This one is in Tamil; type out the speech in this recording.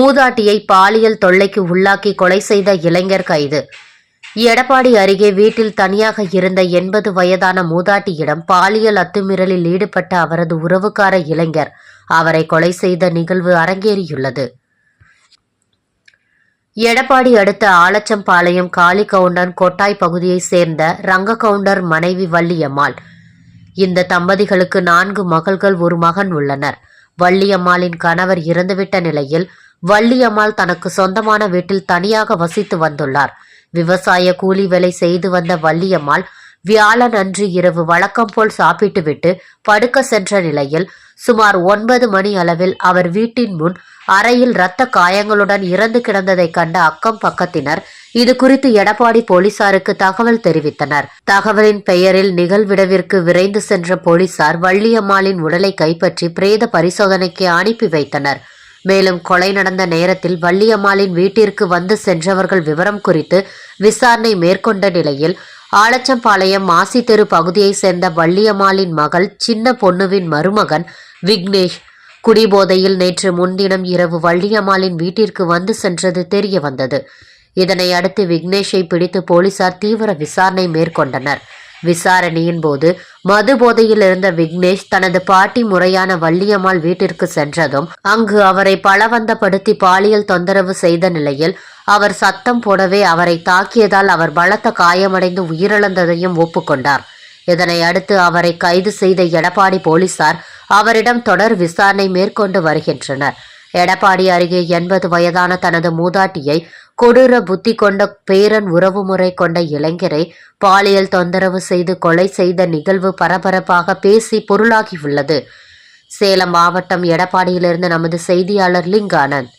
மூதாட்டியை பாலியல் தொல்லைக்கு உள்ளாக்கி கொலை செய்த இளைஞர் கைது. எடப்பாடி அருகே வீட்டில் தனியாக இருந்த எண்பது வயதான மூதாட்டியிடம் பாலியல் அத்துமீறலில் ஈடுபட்ட அவரது உறவுக்கார இளைஞர் அவரை கொலை செய்த நிகழ்வு அரங்கேறியுள்ளது. எடப்பாடி அடுத்த ஆலச்சம்பாளையம் காளி காளிகவுண்டன் கொட்டாய் பகுதியைச் சேர்ந்த ரங்ககவுண்டர் மனைவி வள்ளியம்மாள். இந்த தம்பதிகளுக்கு நான்கு மகள்கள் ஒரு மகன் உள்ளனர். வள்ளியம்மாளின் கணவர் இறந்துவிட்ட நிலையில் வள்ளியம்மாள் தனக்கு சொந்தமான வீட்டில் தனியாக வசித்து வந்துள்ளார். விவசாய கூலி வேலை செய்து வந்த வள்ளியம்மாள் வியாழன் அன்று இரவு வழக்கம் போல் சாப்பிட்டுவிட்டு படுக்க சென்ற நிலையில் சுமார் ஒன்பது மணி அளவில் அவர் வீட்டின் முன் அறையில் இரத்த காயங்களுடன் இறந்து கிடந்ததை கண்ட அக்கம் பக்கத்தினர் இது குறித்து எடப்பாடி போலீசாருக்கு தகவல் தெரிவித்தனர். தகவலின் பெயரில் நிகழ்விடவிற்கு விரைந்து சென்ற போலீசார் வள்ளியம்மாளின் உடலை கைப்பற்றி பிரேத பரிசோதனைக்கு அனுப்பி வைத்தனர். மேலும் கொலை நடந்த நேரத்தில் வள்ளியம்மாளின் வீட்டிற்கு வந்து சென்றவர்கள் விவரம் குறித்து விசாரணை மேற்கொண்ட நிலையில் ஆலச்சம்பாளையம் மாசி தெரு பகுதியைச் சேர்ந்த வள்ளியம்மாளின் மகள் சின்ன பொண்ணுவின் மருமகன் விக்னேஷ் குடிபோதையில் நேற்று முன்தினம் இரவு வள்ளியம்மாளின் வீட்டிற்கு வந்து சென்றது தெரிய வந்தது இதனை அடுத்து விக்னேஷை பிடித்து போலீசார் தீவிர விசாரணை மேற்கொண்டனர். விசாரணையின் போது மது போதையில் இருந்த விக்னேஷ் தனது பாட்டி முறையான வள்ளியம்மாள் வீட்டிற்கு சென்றதும் அங்கு அவரை பலவந்தப்படுத்தி பாலியல் தொந்தரவு செய்த நிலையில் அவர் சத்தம் போடவே அவரை தாக்கியதால் அவர் பலத்த காயமடைந்து உயிரிழந்ததையும் ஒப்புக்கொண்டார். இதனை அடுத்து அவரை கைது செய்த எடப்பாடி போலீசார் அவரிடம் தொடர் விசாரணை மேற்கொண்டு வருகின்றனர். எடப்பாடி அருகே எண்பது வயதான தனது மூதாட்டியை கொடூர புத்தி கொண்ட பேரன் உறவுமுறை கொண்ட இளைஞரை பாலியல் தொந்தரவு செய்து கொலை செய்த நிகழ்வு பரபரப்பாக பேசி பொருளாகியுள்ளது. சேலம் மாவட்டம் எடப்பாடியிலிருந்து நமது செய்தியாளர் லிங்கானந்த்.